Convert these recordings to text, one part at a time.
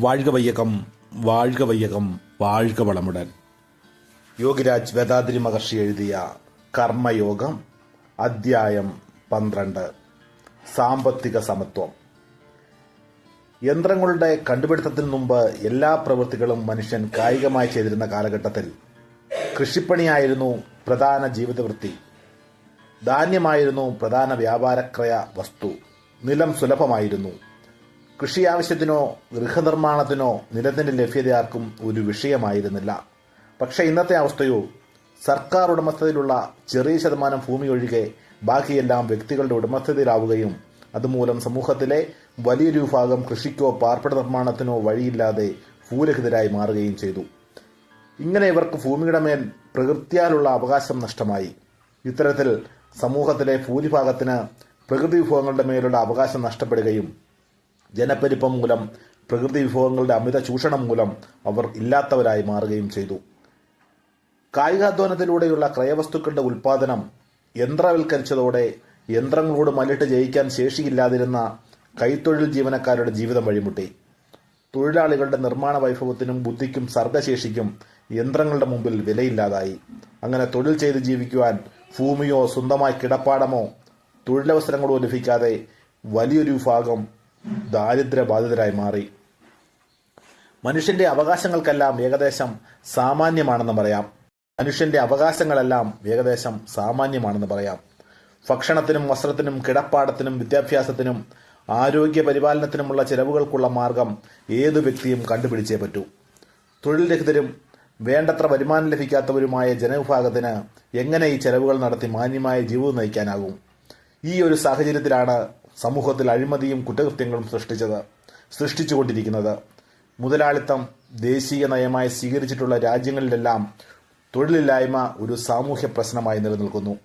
വാഴ്ക വയ്യകം വാഴ്ക വയ്യകം വാഴ്ക വളമുടൻ. യോഗിരാജ് വേദാദ്രി മഹർഷി എഴുതിയ കർമ്മയോഗം അധ്യായം പന്ത്രണ്ട്. സാമ്പത്തിക സമത്വം. യന്ത്രങ്ങളുടെ കണ്ടുപിടുത്തത്തിന് മുമ്പ് എല്ലാ പ്രവൃത്തികളും മനുഷ്യൻ കായികമായി ചെയ്തിരുന്ന കാലഘട്ടത്തിൽ കൃഷിപ്പണിയായിരുന്നു പ്രധാന ജീവിതവൃത്തി. ധാന്യമായിരുന്നു പ്രധാന വ്യാപാരക്രയ വസ്തു. നിലം സുലഭമായിരുന്നു. കൃഷി ആവശ്യത്തിനോ ഗൃഹനിർമ്മാണത്തിനോ നിലത്തിന്റെ ലഭ്യത ആർക്കും ഒരു വിഷയമായിരുന്നില്ല. പക്ഷേ ഇന്നത്തെ അവസ്ഥയോ സർക്കാർ ഉടമസ്ഥതയിലുള്ള ചെറിയ ശതമാനം ഭൂമി ഒഴികെ ബാക്കിയെല്ലാം വ്യക്തികളുടെ ഉടമസ്ഥതയിലാവുകയും അതുമൂലം സമൂഹത്തിലെ വലിയൊരു വിഭാഗം കൃഷിക്കോ പാർപ്പിട നിർമ്മാണത്തിനോ വഴിയില്ലാതെ ഭൂരഹിതരായി മാറുകയും ചെയ്തു. ഇങ്ങനെ ഇവർക്ക് ഭൂമിയുടെ മേൽ പ്രകൃതിയാലുള്ള അവകാശം നഷ്ടമായി. ഇത്തരത്തിൽ സമൂഹത്തിലെ ഭൂരിഭാഗത്തിന് പ്രകൃതി വിഭവങ്ങളുടെ മേലുള്ള അവകാശം നഷ്ടപ്പെടുകയും ജനപ്പെരുപ്പം മൂലം പ്രകൃതി വിഭവങ്ങളുടെ അമിത ചൂഷണം മൂലം അവർ ഇല്ലാത്തവരായി മാറുകയും ചെയ്തു. കായികാധ്വാനത്തിലൂടെയുള്ള ക്രയവസ്തുക്കളുടെ ഉൽപാദനം യന്ത്രവൽക്കരിച്ചതോടെ യന്ത്രങ്ങളോട് മല്ലിട്ട് ജയിക്കാൻ ശേഷിയില്ലാതിരുന്ന കൈത്തൊഴിൽ ജീവനക്കാരുടെ ജീവിതം വഴിമുട്ടി. തൊഴിലാളികളുടെ നിർമ്മാണ വൈഭവത്തിനും ബുദ്ധിക്കും സർഗശേഷിക്കും യന്ത്രങ്ങളുടെ മുമ്പിൽ വിലയില്ലാതായി. അങ്ങനെ തൊഴിൽ ചെയ്ത് ജീവിക്കുവാൻ ഭൂമിയോ സ്വന്തമായി കിടപ്പാടമോ തൊഴിലവസരങ്ങളോ ലഭിക്കാതെ വലിയൊരു വിഭാഗം ദാരിദ്ര്യബാധിതരായി മാറി. മനുഷ്യന്റെ അവകാശങ്ങൾക്കെല്ലാം ഏകദേശം സാമാന്യമാണെന്ന് പറയാം. മനുഷ്യന്റെ അവകാശങ്ങളെല്ലാം ഏകദേശം സാമാന്യമാണെന്ന് പറയാം. ഭക്ഷണത്തിനും വസ്ത്രത്തിനും കിടപ്പാടത്തിനും വിദ്യാഭ്യാസത്തിനും ആരോഗ്യ പരിപാലനത്തിനുമുള്ള ചെലവുകൾക്കുള്ള മാർഗം ഏതു വ്യക്തിയും കണ്ടുപിടിച്ചേ പറ്റൂ. തൊഴിൽ രഹിതരും വേണ്ടത്ര വരുമാനം ലഭിക്കാത്തവരുമായ ജനവിഭാഗത്തിന് എങ്ങനെ ഈ ചെലവുകൾ നടത്തി മാന്യമായ ജീവിതം നയിക്കാനാകും? ഈ ഒരു സാഹചര്യത്തിലാണ് സമൂഹത്തിൽ അഴിമതിയും കുറ്റകൃത്യങ്ങളും സൃഷ്ടിച്ചത് സൃഷ്ടിച്ചുകൊണ്ടിരിക്കുന്നത്. മുതലാളിത്തം ദേശീയ നയമായി സ്വീകരിച്ചിട്ടുള്ള രാജ്യങ്ങളിലെല്ലാം തൊഴിലില്ലായ്മ ഒരു സാമൂഹ്യ പ്രശ്നമായി നിലനിൽക്കുന്നു.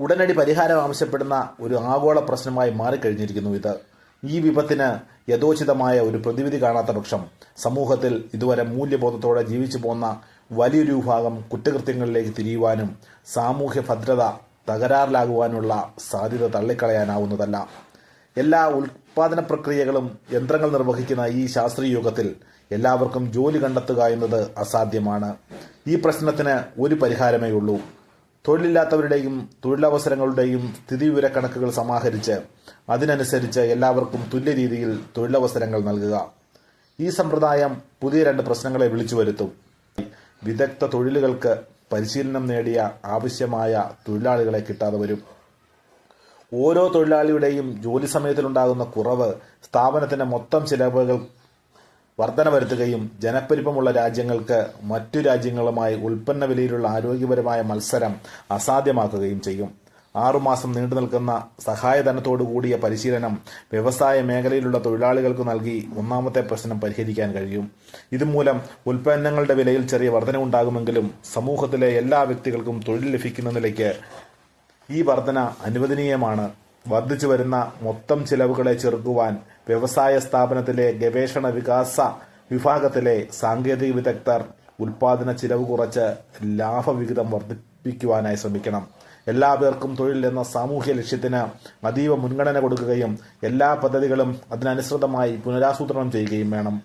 ഉടനടി പരിഹാരം ആവശ്യപ്പെടുന്ന ഒരു ആഗോള പ്രശ്നമായി മാറിക്കഴിഞ്ഞിരിക്കുന്നു ഇത്. ഈ വിപത്തിന് യഥോചിതമായ ഒരു പ്രതിവിധി കാണാത്ത പക്ഷം സമൂഹത്തിൽ ഇതുവരെ മൂല്യബോധത്തോടെ ജീവിച്ചു പോന്ന വലിയൊരു വിഭാഗം കുറ്റകൃത്യങ്ങളിലേക്ക് തിരിയുവാനും സാമൂഹ്യ ഭദ്രത തകരാറിലാകുവാനുള്ള സാധ്യത തള്ളിക്കളയാനാവുന്നതല്ല. എല്ലാ ഉൽപാദന പ്രക്രിയകളും യന്ത്രങ്ങൾ നിർവഹിക്കുന്ന ഈ ശാസ്ത്രീയ യുഗത്തിൽ എല്ലാവർക്കും ജോലി കണ്ടെത്തുക എന്നത് അസാധ്യമാണ്. ഈ പ്രശ്നത്തിന് ഒരു പരിഹാരമേ ഉള്ളൂ. തൊഴിലില്ലാത്തവരുടെയും തൊഴിലവസരങ്ങളുടെയും സ്ഥിതിവിവരക്കണക്കുകൾ സമാഹരിച്ച് അതിനനുസരിച്ച് എല്ലാവർക്കും തുല്യ രീതിയിൽ തൊഴിലവസരങ്ങൾ നൽകുക. ഈ സമ്പ്രദായം പുതിയ രണ്ട് പ്രശ്നങ്ങളെ വിളിച്ചു വരുത്തും വിദഗ്ധ തൊഴിലുകൾക്ക് പരിശീലനം നേടിയ ആവശ്യമായ തൊഴിലാളികളെ കിട്ടാതെ വരും. ഓരോ തൊഴിലാളിയുടെയും ജോലി സമയത്തിലുണ്ടാകുന്ന കുറവ് സ്ഥാപനത്തിന്റെ മൊത്തം ചിലവുകൾ വർധന വരുത്തുകയും ജനപ്പെരുപ്പമുള്ള രാജ്യങ്ങൾക്ക് മറ്റു രാജ്യങ്ങളുമായി ഉൽപ്പന്ന വിലയിലുള്ള ആരോഗ്യപരമായ മത്സരം അസാധ്യമാക്കുകയും ചെയ്യും. ആറുമാസം നീണ്ടു നിൽക്കുന്ന സഹായധനത്തോടു കൂടിയ പരിശീലനം വ്യവസായ മേഖലയിലുള്ള തൊഴിലാളികൾക്ക് നൽകി ഒന്നാമത്തെ പ്രശ്നം പരിഹരിക്കാൻ കഴിയും. ഇതുമൂലം ഉൽപ്പന്നങ്ങളുടെ വിലയിൽ ചെറിയ വർധനവുണ്ടാകുമെങ്കിലും സമൂഹത്തിലെ എല്ലാ വ്യക്തികൾക്കും തൊഴിൽ ലഭിക്കുന്ന നിലയ്ക്ക് ഈ വർധന അനുവദനീയമാണ്. വർദ്ധിച്ചു വരുന്ന മൊത്തം ചിലവുകളെ ചെറുക്കുവാൻ വ്യവസായ സ്ഥാപനത്തിലെ ഗവേഷണ വികാസ വിഭാഗത്തിലെ സാങ്കേതിക വിദഗ്ധർ ഉൽപാദന ചിലവ് കുറച്ച് ലാഭവിഹിതം വർദ്ധിപ്പിക്കുവാനായി ശ്രമിക്കണം. എല്ലാ പേർക്കും തൊഴിൽ എന്ന സാമൂഹ്യ ലക്ഷ്യത്തിന് അതീവ മുൻഗണന കൊടുക്കുകയും എല്ലാ പദ്ധതികളും അതിനനുസൃതമായി പുനരാസൂത്രണം ചെയ്യുകയും വേണം.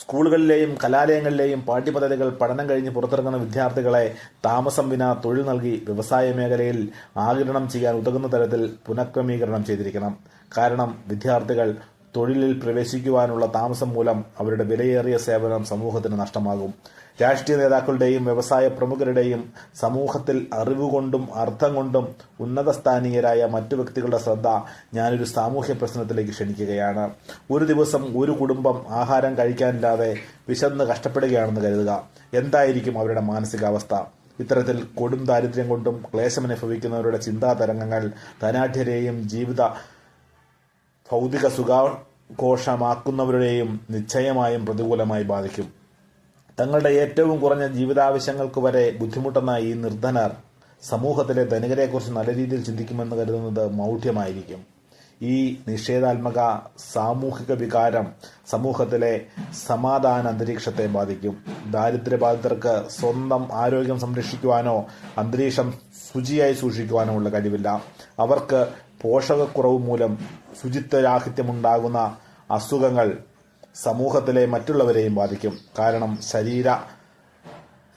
സ്കൂളുകളിലെയും കലാലയങ്ങളിലെയും പാഠ്യപദ്ധതികൾ പഠനം കഴിഞ്ഞ് പുറത്തിറങ്ങുന്ന വിദ്യാർത്ഥികളെ താമസം വിന തൊഴിൽ നൽകി വ്യവസായ മേഖലയിൽ ആകിരണം ചെയ്യാൻ ഉതകുന്ന തരത്തിൽ പുനഃക്രമീകരണം ചെയ്തിരിക്കണം. കാരണം വിദ്യാർത്ഥികൾ തൊഴിലിൽ പ്രവേശിക്കുവാനുള്ള താമസം മൂലം അവരുടെ വിലയേറിയ സേവനം സമൂഹത്തിന് നഷ്ടമാകും. രാഷ്ട്രീയ നേതാക്കളുടെയും വ്യവസായ പ്രമുഖരുടെയും സമൂഹത്തിൽ അറിവുകൊണ്ടും അർത്ഥം കൊണ്ടും ഉന്നതസ്ഥാനീയരായ മറ്റു വ്യക്തികളുടെ ശ്രദ്ധ ഞാനൊരു സാമൂഹ്യ പ്രശ്നത്തിലേക്ക് ക്ഷണിക്കുകയാണ്. ഒരു ദിവസം ഒരു കുടുംബം ആഹാരം കഴിക്കാനില്ലാതെ വിശന്ന് കഷ്ടപ്പെടുകയാണെന്ന് കരുതുക. എന്തായിരിക്കും അവരുടെ മാനസികാവസ്ഥ? ഇത്തരത്തിൽ കൊടും ദാരിദ്ര്യം കൊണ്ടും ക്ലേശമനുഭവിക്കുന്നവരുടെ ചിന്താ തരംഗങ്ങൾ ധനാഢ്യരെയും ജീവിത ഭൗതിക സുഖാഘോഷമാക്കുന്നവരുടെയും നിശ്ചയമായും പ്രതികൂലമായി ബാധിക്കും. തങ്ങളുടെ ഏറ്റവും കുറഞ്ഞ ജീവിതാവശ്യങ്ങൾക്ക് വരെ ബുദ്ധിമുട്ടുന്ന ഈ നിർധനർ സമൂഹത്തിലെ ധനികരെക്കുറിച്ച് നല്ല രീതിയിൽ ചിന്തിക്കുമെന്ന് കരുതുന്നത് മൗഢ്യമായിരിക്കും. ഈ നിഷേധാത്മക സാമൂഹിക വികാരം സമൂഹത്തിലെ സമാധാന അന്തരീക്ഷത്തെ ബാധിക്കും. ദാരിദ്ര്യബാധിതർക്ക് സ്വന്തം ആരോഗ്യം സംരക്ഷിക്കുവാനോ അന്തരീക്ഷം ശുചിയായി സൂക്ഷിക്കുവാനോ ഉള്ള കഴിവില്ല. അവർക്ക് പോഷകക്കുറവ് മൂലം ശുചിത്വരാഹിത്യമുണ്ടാകുന്ന അസുഖങ്ങൾ സമൂഹത്തിലെ മറ്റുള്ളവരെയും ബാധിക്കും. കാരണം ശരീര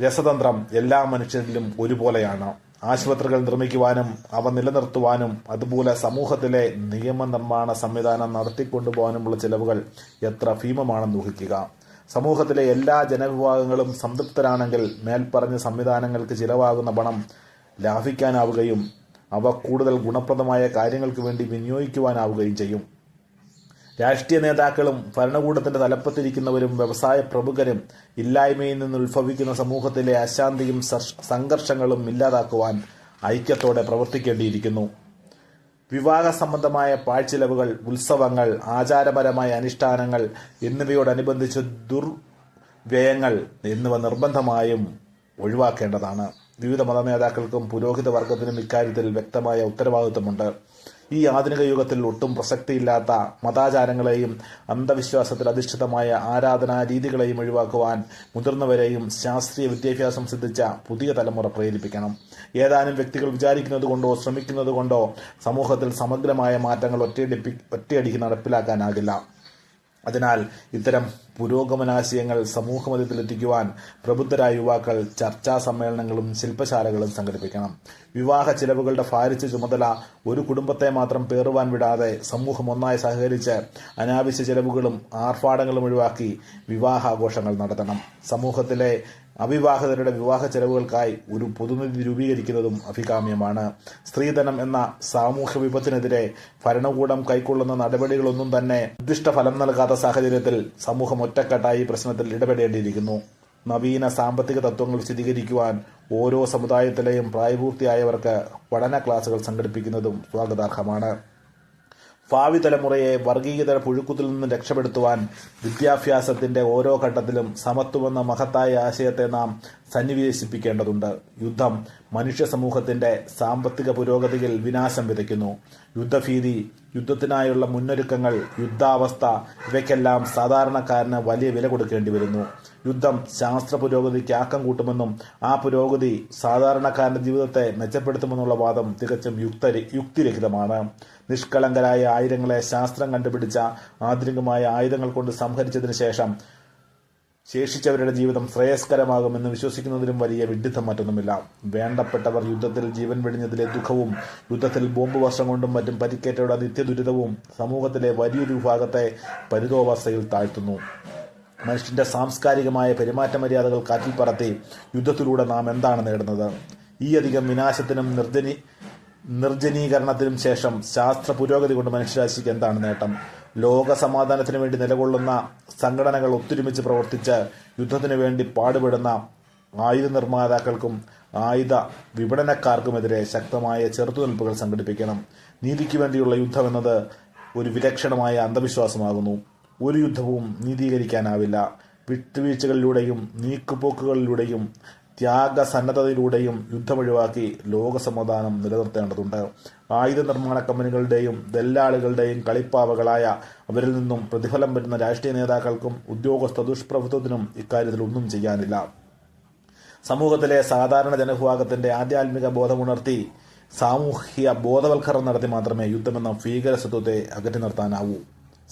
രസതന്ത്രം എല്ലാ മനുഷ്യരിലും ഒരുപോലെയാണ്. ആശുപത്രികൾ നിർമ്മിക്കുവാനും അവ നിലനിർത്തുവാനും അതുപോലെ സമൂഹത്തിലെ നിയമനിർമ്മാണ സംവിധാനം നടത്തിക്കൊണ്ടുപോകാനുമുള്ള ചെലവുകൾ എത്ര ഭീമമാണെന്ന് ഊഹിക്കുക. സമൂഹത്തിലെ എല്ലാ ജനവിഭാഗങ്ങളും സംതൃപ്തരാണെങ്കിൽ മേൽപ്പറഞ്ഞ സംവിധാനങ്ങൾക്ക് ചിലവാകുന്ന പണം ലാഭിക്കാനാവുകയും അവ കൂടുതൽ ഗുണപ്രദമായ കാര്യങ്ങൾക്ക് വേണ്ടി വിനിയോഗിക്കുവാനാവുകയും ചെയ്യും. രാഷ്ട്രീയ നേതാക്കളും ഭരണകൂടത്തിന്റെ തലപ്പത്തിരിക്കുന്നവരും വ്യവസായ പ്രമുഖരും ഇല്ലായ്മയിൽ നിന്ന് ഉത്ഭവിക്കുന്ന സമൂഹത്തിലെ അശാന്തിയും സംഘർഷങ്ങളും ഇല്ലാതാക്കുവാൻ ഐക്യത്തോടെ പ്രവർത്തിക്കേണ്ടിയിരിക്കുന്നു. വിവാഹ സംബന്ധമായ പാഴ്ചിലവുകൾ ഉത്സവങ്ങൾ ആചാരപരമായ അനുഷ്ഠാനങ്ങൾ എന്നിവയോടനുബന്ധിച്ച് ദുർവ്യയങ്ങൾ എന്നിവ നിർബന്ധമായും ഒഴിവാക്കേണ്ടതാണ്. വിവിധ മതനേതാക്കൾക്കും പുരോഹിത വർഗത്തിനും ഇക്കാര്യത്തിൽ വ്യക്തമായ ഉത്തരവാദിത്വമുണ്ട്. ഈ ആധുനിക യുഗത്തിൽ ഒട്ടും പ്രസക്തിയില്ലാത്ത മതാചാരങ്ങളെയും അന്ധവിശ്വാസത്തിൽ അധിഷ്ഠിതമായ ആരാധനാ രീതികളെയും ഒഴിവാക്കുവാൻ മുതിർന്നവരെയും ശാസ്ത്രീയ വിദ്യാഭ്യാസം സിദ്ധിച്ച പുതിയ തലമുറ പ്രേരിപ്പിക്കണം. ഏതാനും വ്യക്തികൾ വിചാരിക്കുന്നത് കൊണ്ടോ ശ്രമിക്കുന്നത് കൊണ്ടോ സമൂഹത്തിൽ സമഗ്രമായ മാറ്റങ്ങൾ ഒറ്റയടിപ്പി ഒറ്റയടിക്ക് നടപ്പിലാക്കാനാകില്ല. അതിനാൽ ഇത്തരം പുരോഗമനാശയങ്ങൾ സമൂഹമധ്യത്തിലെത്തിക്കുവാൻ പ്രബുദ്ധരായ യുവാക്കൾ ചർച്ചാ സമ്മേളനങ്ങളും ശില്പശാലകളും സംഘടിപ്പിക്കണം. വിവാഹ ചിലവുകളുടെ ഭാരിച്ച ചുമതല ഒരു കുടുംബത്തെ മാത്രം പേറുവാൻ വിടാതെ സമൂഹം ഒന്നായി സഹകരിച്ച് അനാവശ്യ ചിലവുകളും ആർഭാടങ്ങളും ഒഴിവാക്കി വിവാഹാഘോഷങ്ങൾ നടത്തണം. സമൂഹത്തിലെ അവിവാഹിതരുടെ വിവാഹ ചെലവുകൾക്കായി ഒരു പൊതുനിധി രൂപീകരിക്കുന്നതും അഭികാമ്യമാണ്. സ്ത്രീധനം എന്ന സാമൂഹ്യ വിപത്തിനെതിരെ ഭരണകൂടം കൈക്കൊള്ളുന്ന നടപടികളൊന്നും തന്നെ നിർദ്ദിഷ്ട ഫലം നൽകാത്ത സാഹചര്യത്തിൽ സമൂഹം ഒറ്റക്കെട്ടായി പ്രശ്നത്തിൽ ഇടപെടേണ്ടിയിരിക്കുന്നു. നവീന സാമ്പത്തിക തത്വങ്ങൾ വിശദീകരിക്കുവാൻ ഓരോ സമുദായത്തിലെയും പ്രായപൂർത്തിയായവർക്ക് പഠന ക്ലാസുകൾ സംഘടിപ്പിക്കുന്നതും സ്വാഗതാർഹമാണ് ഭാവി തലമുറയെ വർഗീയത പുഴുക്കുത്തിൽ നിന്ന് രക്ഷപ്പെടുത്തുവാൻ വിദ്യാഭ്യാസത്തിന്റെ ഓരോ ഘട്ടത്തിലും സമത്വമെന്ന മഹത്തായ ആശയത്തെ നാം സന്നിവേശിപ്പിക്കേണ്ടതുണ്ട്. യുദ്ധം മനുഷ്യ സമൂഹത്തിന്റെ സാമ്പത്തിക പുരോഗതിയിൽ വിനാശം വിതയ്ക്കുന്നു. യുദ്ധഭീതി യുദ്ധത്തിനായുള്ള മുന്നൊരുക്കങ്ങൾ യുദ്ധാവസ്ഥ ഇവയ്ക്കെല്ലാം സാധാരണക്കാരന് വലിയ വില കൊടുക്കേണ്ടി വരുന്നു. യുദ്ധം ശാസ്ത്ര പുരോഗതിക്ക് ആക്കം കൂട്ടുമെന്നും ആ പുരോഗതി സാധാരണക്കാരന്റെ ജീവിതത്തെ മെച്ചപ്പെടുത്തുമെന്നുള്ള വാദം തികച്ചും യുക്ത യുക്തിരഹിതമാണ്. നിഷ്കളങ്കരായ ആയിരങ്ങളെ ശാസ്ത്രം കണ്ടുപിടിച്ച ആധുനികമായ ആയുധങ്ങൾ കൊണ്ട് സംഹരിച്ചതിന് ശേഷം ശേഷിച്ചവരുടെ ജീവിതം ശ്രേയസ്കരമാകുമെന്ന് വിശ്വസിക്കുന്നതിലും വലിയ വിഡ്ഢിത്തം മറ്റൊന്നുമില്ല. വേണ്ടപ്പെട്ടവർ യുദ്ധത്തിൽ ജീവൻ വെടിഞ്ഞതിലെ ദുഃഖവും യുദ്ധത്തിൽ ബോംബ് വർഷം കൊണ്ടും മറ്റും പരിക്കേറ്റവരുടെ നിത്യദുരിതവും സമൂഹത്തിലെ വലിയൊരു വിഭാഗത്തെ പരിതോവസ്ഥയിൽ താഴ്ത്തുന്നു. മനുഷ്യന്റെ സാംസ്കാരികമായ പെരുമാറ്റ മര്യാദകൾ കാറ്റിൽ പറത്തി യുദ്ധത്തിലൂടെ നാം എന്താണ് നേടുന്നത്? ഈ അധികം വിനാശത്തിനും നിർജനി നിർജനീകരണത്തിനും ശേഷം ശാസ്ത്ര പുരോഗതി കൊണ്ട് മനുഷ്യരാശിക്ക് എന്താണ് നേട്ടം? ലോക സമാധാനത്തിന് വേണ്ടി നിലകൊള്ളുന്ന സംഘടനകൾ ഒത്തൊരുമിച്ച് പ്രവർത്തിച്ച് യുദ്ധത്തിന് വേണ്ടി പാടുപെടുന്ന ആയുധ നിർമ്മാതാക്കൾക്കും ആയുധ വിപണനക്കാർക്കുമെതിരെ ശക്തമായ ചെറുത്തുനിൽപ്പുകൾ സംഘടിപ്പിക്കണം. നീതിക്ക് വേണ്ടിയുള്ള യുദ്ധം എന്നത് ഒരു വിലക്ഷണമായ അന്ധവിശ്വാസമാകുന്നു. ഒരു യുദ്ധവും നീതീകരിക്കാനാവില്ല. വിട്ടുവീഴ്ചകളിലൂടെയും നീക്കുപോക്കുകളിലൂടെയും ത്യാഗസന്നദ്ധതയിലൂടെയും യുദ്ധമൊഴിവാക്കി ലോകസമാധാനം നിലനിർത്തേണ്ടതുണ്ട്. ആയുധ നിർമ്മാണ കമ്പനികളുടെയും ദല്ലാളികളുടെയും കളിപ്പാവകളായ അവരിൽ നിന്നും പ്രതിഫലം വരുന്ന രാഷ്ട്രീയ നേതാക്കൾക്കും ഉദ്യോഗസ്ഥ ദുഷ്പ്രഭുത്വത്തിനും ഇക്കാര്യത്തിൽ ഒന്നും ചെയ്യാനില്ല. സമൂഹത്തിലെ സാധാരണ ജനവിഭാഗത്തിന്റെ ആധ്യാത്മിക ബോധമുണർത്തി സാമൂഹ്യ ബോധവൽക്കരണം നടത്തി മാത്രമേ യുദ്ധമെന്ന ഭീകരസത്വത്തെ അകറ്റി നിർത്താനാവൂ.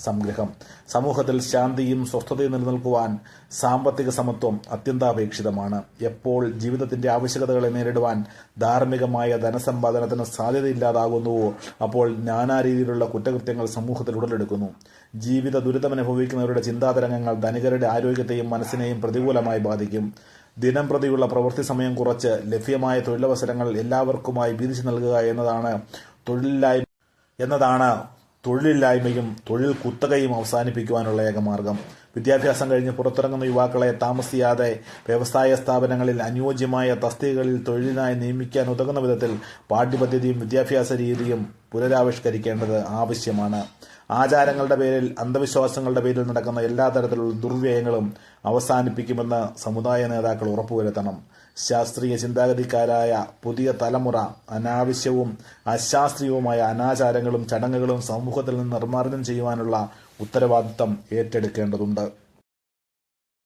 സംഗ്രഹം. സമൂഹത്തിൽ ശാന്തിയും സ്വസ്ഥതയും നിലനിൽക്കുവാൻ സാമ്പത്തിക സമത്വം അത്യന്താപേക്ഷിതമാണ്. എപ്പോൾ ജീവിതത്തിന്റെ ആവശ്യകതകളെ നേരിടുവാൻ ധാർമ്മികമായ ധനസമ്പാദനത്തിന് സാധ്യതയില്ലാതാകുന്നുവോ അപ്പോൾ നാനാ രീതിയിലുള്ള കുറ്റകൃത്യങ്ങൾ സമൂഹത്തിൽ ഉടലെടുക്കുന്നു. ജീവിത ദുരിതമനുഭവിക്കുന്നവരുടെ ചിന്താതരംഗങ്ങൾ ധനികരുടെ ആരോഗ്യത്തെയും മനസ്സിനെയും പ്രതികൂലമായി ബാധിക്കും. ദിനം പ്രതിയുള്ള പ്രവൃത്തി സമയം കുറച്ച് ലഭ്യമായ തൊഴിലവസരങ്ങൾ എല്ലാവർക്കുമായി വീതിച്ചു നൽകുക എന്നതാണ് തൊഴിലില്ലായ്മ എന്നതാണ് തൊഴിലില്ലായ്മയും തൊഴിൽ കുത്തകയും അവസാനിപ്പിക്കുവാനുള്ള ഏകമാർഗം വിദ്യാഭ്യാസം കഴിഞ്ഞ് പുറത്തിറങ്ങുന്ന യുവാക്കളെ താമസിയാതെ വ്യവസായ സ്ഥാപനങ്ങളിൽ അനുയോജ്യമായ തസ്തികകളിൽ തൊഴിലിനായി നിയമിക്കാൻ ഉതകുന്ന വിധത്തിൽ പാഠ്യപദ്ധതിയും വിദ്യാഭ്യാസ രീതിയും പുനരാവിഷ്കരിക്കേണ്ടത് ആവശ്യമാണ്. ആചാരങ്ങളുടെ പേരിൽ അന്ധവിശ്വാസങ്ങളുടെ പേരിൽ നടക്കുന്ന എല്ലാ തരത്തിലുള്ള ദുർവ്യയങ്ങളും അവസാനിപ്പിക്കുമെന്ന് സമുദായ നേതാക്കൾ ഉറപ്പുവരുത്തണം. ശാസ്ത്രീയ ചിന്താഗതിക്കാരായ പുതിയ തലമുറ അനാവശ്യവും അശാസ്ത്രീയവുമായ അനാചാരങ്ങളും ചടങ്ങുകളും സമൂഹത്തിൽ നിന്ന് നിർമ്മാർജനം ചെയ്യുവാനുള്ള ഉത്തരവാദിത്തം ഏറ്റെടുക്കേണ്ടതുണ്ട്.